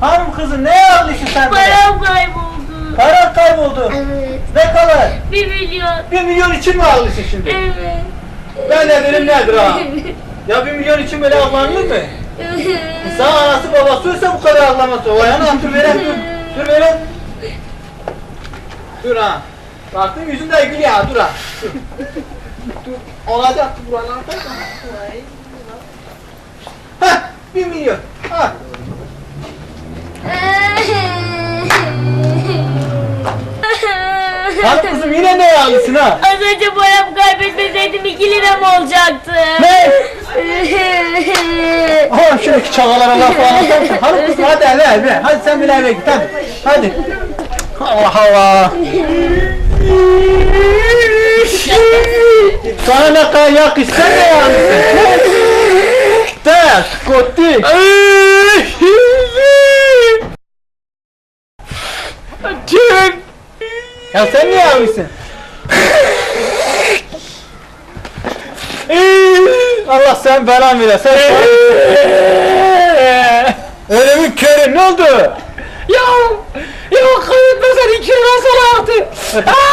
Hanım kızım ne ağlıyorsun sen? Param kayboldu. Paran kayboldu. Evet. Ne kadar? Bir milyon. Bir milyon için mi ağlıyorsun şimdi? Evet. Ben de derim nedir ha? Ya bir milyon için böyle ağlanıyor mu? İnsan anası babası ölse bu kadar ağlamaz. O ayağını dur veren dur. Dur veren. Dur ha. Baktım yüzünde gülüyor ha dur ha. Dur. dur. Olacak buralarda. Heh bir milyon. Ha. Hanım kızım yine ne ağlıyorsun ha? Az önce paramı kaybetmeseydim 2 liram olacaktı. Ne? Şuradaki çavalara laf anlatar mısın? Hanım kızım hadi eve eve. Hadi sen bile eve git hadi. Hadi. Allah Allah. Sana ne kadar yakışsa ne yani? Der, kotti. Çık. Ya sen niye ağlıyorsun? Allah sen belanı ver. Sen Öyle mi körün ne oldu? Ya! Ya kaybetmesen iki lira sana attı. Aa!